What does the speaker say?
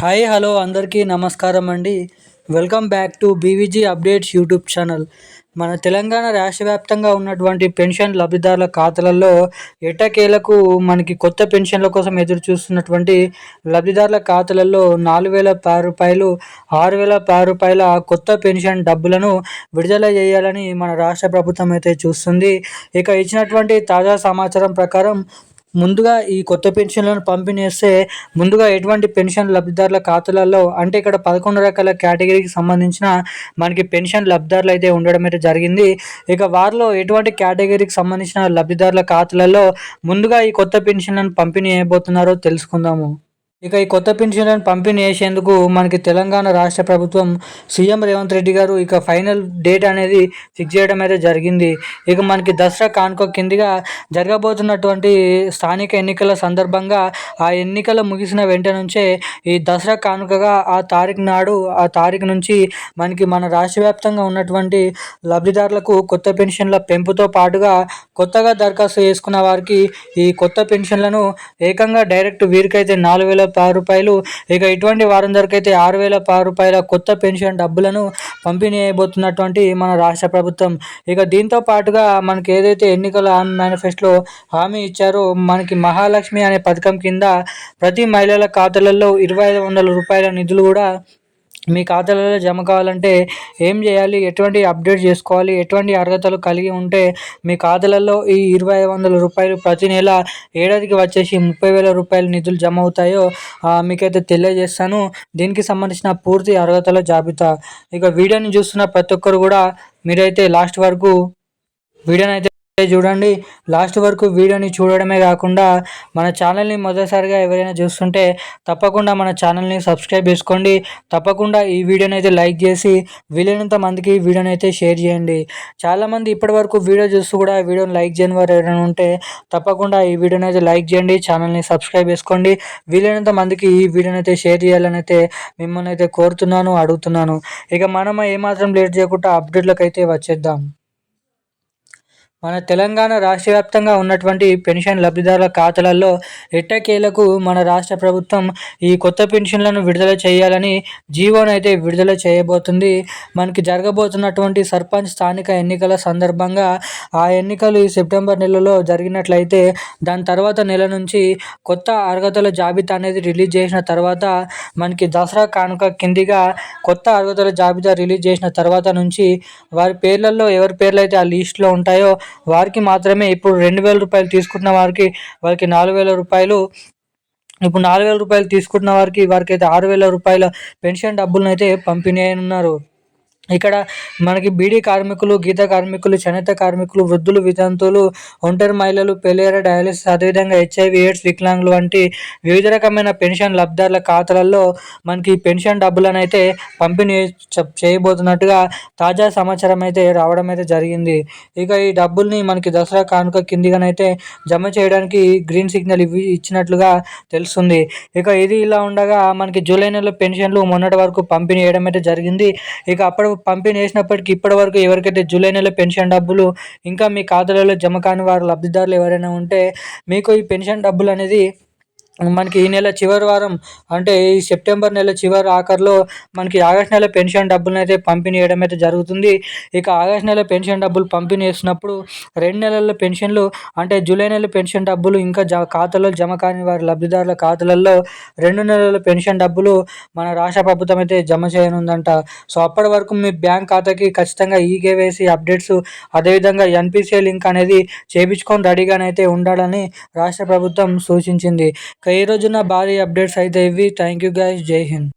Hi hello అందరికీ నమస్కారం అండి. Welcome back to BVG updates YouTube channel. మన తెలంగాణ రాష్ట్ర వ్యాప్తంగా ఉన్నటువంటి పెన్షన్ లబ్ధిదారుల ఖాతాలలో ఎట్టకేలకు మనకి కొత్త పెన్షన్ల కోసం ఎదురు చూస్తున్నటువంటి లబ్ధిదారుల ఖాతాలలో నాలుగు వేల పది రూపాయలు ఆరు వేల పది రూపాయల కొత్త పెన్షన్ డబ్బులను విడుదల చేయాలని మన రాష్ట్ర ప్రభుత్వం అయితే చూస్తుంది. ఇక ఇచ్చినటువంటి తాజా సమాచారం ప్రకారం ముందుగా ఈ కొత్త పెన్షన్లను పంపిణీ చేస్తే ముందుగా ఎటువంటి పెన్షన్ లబ్ధిదారుల ఖాతాలలో అంటే ఇక్కడ పదకొండు రకాల కేటగిరీకి సంబంధించిన మనకి పెన్షన్ లబ్ధిదారులు అయితే ఉండడం అయితే జరిగింది. ఇక వారిలో ఎటువంటి కేటగిరీకి సంబంధించిన లబ్ధిదారుల ఖాతాలలో ముందుగా ఈ కొత్త పెన్షన్లను పంపిణీ చేయబోతున్నారో తెలుసుకుందాము. ఇక ఈ కొత్త పెన్షన్లను పంపిణీ చేసేందుకు మనకి తెలంగాణ రాష్ట్ర ప్రభుత్వం సీఎం రేవంత్ రెడ్డి గారు ఇక ఫైనల్ డేట్ అనేది ఫిక్స్ చేయడం అయితే జరిగింది. ఇక మనకి దసరా కానుక కిందిగా జరగబోతున్నటువంటి స్థానిక ఎన్నికల సందర్భంగా ఆ ఎన్నికలు ముగిసిన వెంట నుంచే ఈ దసరా కానుకగా ఆ తారీఖు నాడు ఆ తారీఖు నుంచి మనకి మన రాష్ట్ర వ్యాప్తంగా ఉన్నటువంటి లబ్ధిదారులకు కొత్త పెన్షన్ల పెంపుతో పాటుగా కొత్తగా దరఖాస్తు చేసుకున్న వారికి ఈ కొత్త పెన్షన్లను ఏకంగా డైరెక్ట్ వీరికైతే నాలుగు వేల పది రూపాయలు. ఇక ఇటువంటి వారందరికైతే అయితే ఆరు వేల పది రూపాయల కొత్త పెన్షన్ డబ్బులను పంపిణీ అయిపోతున్నటువంటి మన రాష్ట్ర ప్రభుత్వం. ఇక దీంతో పాటుగా మనకి ఏదైతే ఎన్నికల మేనిఫెస్టోలో హామీ ఇచ్చారో మనకి మహాలక్ష్మి అనే పథకం కింద ప్రతి మహిళల ఖాతాలలో ఇరవై ఐదు వందల రూపాయల నిధులు కూడా మీ ఖాతాలలో జమ కావాలంటే ఏం చేయాలి? ఎటువంటి అప్డేట్ చేసుకోవాలి? ఎటువంటి అర్హతలు కలిగి ఉంటే మీ ఖాతాలలో ఈ ఇరవై వందల రూపాయలు ప్రతి నెల ఏడాదికి వచ్చేసి ముప్పై వేల రూపాయల నిధులు జమ అవుతాయో మీకైతే తెలియజేస్తాను. దీనికి సంబంధించిన పూర్తి అర్హతల జాబితా. ఇక వీడియోని చూస్తున్న ప్రతి ఒక్కరు కూడా మీరైతే లాస్ట్ వరకు వీడియోని అయితే చూడండి లాస్ట్ వరకు వీడియోని చూడడమే కాకుండా మన ఛానల్ని మొదటిసారిగా ఎవరైనా చూస్తుంటే తప్పకుండా మన ఛానల్ని సబ్స్క్రైబ్ చేసుకోండి. తప్పకుండా ఈ వీడియోని అయితే లైక్ చేసి వీలైనంత మందికి వీడియోని అయితే షేర్ చేయండి. చాలామంది ఇప్పటి వరకు వీడియో చూస్తూ కూడా వీడియోని లైక్ చేయని వారు ఎవరైనా ఉంటే తప్పకుండా ఈ వీడియోని అయితే లైక్ చేయండి ఛానల్ని సబ్స్క్రైబ్ చేసుకోండి. వీలైనంత మందికి ఈ వీడియోని అయితే షేర్ చేయాలని అయితే మిమ్మల్ని అయితే కోరుతున్నాను అడుగుతున్నాను. ఇక మనం ఏమాత్రం లేట్ చేయకుండా అప్డేట్లకు అయితే వచ్చేద్దాం. మన తెలంగాణ రాష్ట్ర వ్యాప్తంగా ఉన్నటువంటి పెన్షన్ లబ్ధిదారుల ఖాతాలలో ఎట్టకేలకు మన రాష్ట్ర ప్రభుత్వం ఈ కొత్త పెన్షన్లను విడుదల చేయాలని జీవోను అయితే విడుదల చేయబోతుంది. మనకి జరగబోతున్నటువంటి సర్పంచ్ స్థానిక ఎన్నికల సందర్భంగా ఆ ఎన్నికలు ఈ సెప్టెంబర్ నెలలో జరిగినట్లయితే దాని తర్వాత నెల నుంచి కొత్త అర్హతల జాబితా అనేది రిలీజ్ చేసిన తర్వాత మనకి దసరా కానుక కిందిగా కొత్త అర్హతల జాబితా రిలీజ్ చేసిన తర్వాత నుంచి వారి పేర్లలో ఎవరి పేర్లు అయితే ఆ లిస్ట్లో ఉంటాయో వారికి మాత్రమే ఇప్పుడు రెండు వేల రూపాయలు తీసుకుంటున్న వారికి వారికి నాలుగు వేల రూపాయలు. ఇప్పుడు నాలుగు వేల రూపాయలు తీసుకుంటున్న వారికి వారికి అయితే ఆరు వేల రూపాయల పెన్షన్ డబ్బులను అయితే పంపిణీ అయినారు ఇక్కడ మనకి బీడీ కార్మికులు గీత కార్మికులు చేనేత కార్మికులు వృద్ధులు వితంతులు ఒంటరి మహిళలు పెళ్ళేర డయాలిసిస్ అదేవిధంగా హెచ్ఐవి ఎయిడ్స్ వికలాంగులు వంటి వివిధ రకమైన పెన్షన్ లబ్ధారుల ఖాతాలలో మనకి పెన్షన్ డబ్బులను అయితే పంపిణీ చేయబోతున్నట్టుగా తాజా సమాచారం అయితే రావడం అయితే జరిగింది. ఇక ఈ డబ్బుల్ని మనకి దసరా కానుక కిందిగానైతే జమ చేయడానికి గ్రీన్ సిగ్నల్ ఇవి ఇచ్చినట్లుగా తెలుస్తుంది. ఇక ఇది ఇలా ఉండగా మనకి జూలై నెలలో పెన్షన్లు మొన్నటి వరకు పంపిణీ చేయడం అయితే జరిగింది. ఇక అప్పటి పంపిణీ చేసినప్పటికీ ఇప్పటి వరకు ఎవరికైతే జూలై నెల పెన్షన్ డబ్బులు ఇంకా మీ ఖాతాలలో జమ కాని వారు లబ్ధిదారులు ఎవరైనా ఉంటే మీకు ఈ పెన్షన్ డబ్బులు అనేది మనకి ఈ నెల చివరి వారం అంటే ఈ సెప్టెంబర్ నెల చివరి ఆఖరిలో మనకి ఆగస్ట్ నెల పెన్షన్ డబ్బులను అయితే పంపిణీ చేయడం అయితే జరుగుతుంది. ఇక ఆగస్ట్ నెల పెన్షన్ డబ్బులు పంపిణీ చేసినప్పుడు రెండు నెలల పెన్షన్లు అంటే జూలై నెల పెన్షన్ డబ్బులు ఇంకా జ ఖాతాలో జమ కాని వారి లబ్ధిదారుల ఖాతాలలో రెండు నెలల పెన్షన్ డబ్బులు మన రాష్ట్ర ప్రభుత్వం అయితే జమ చేయనుందంట. సో అప్పటి వరకు మీ బ్యాంక్ ఖాతాకి ఖచ్చితంగా ఈ కేవైసీ అప్డేట్స్ అదేవిధంగా ఎన్పిసిఐ లింక్ అనేది చేపించుకొని రెడీగానైతే ఉండాలని రాష్ట్ర ప్రభుత్వం సూచించింది. ఈ రోజున భారీ అప్డేట్స్ అయితే ఇవి థ్యాంక్ యూ గైస్ జై హింద్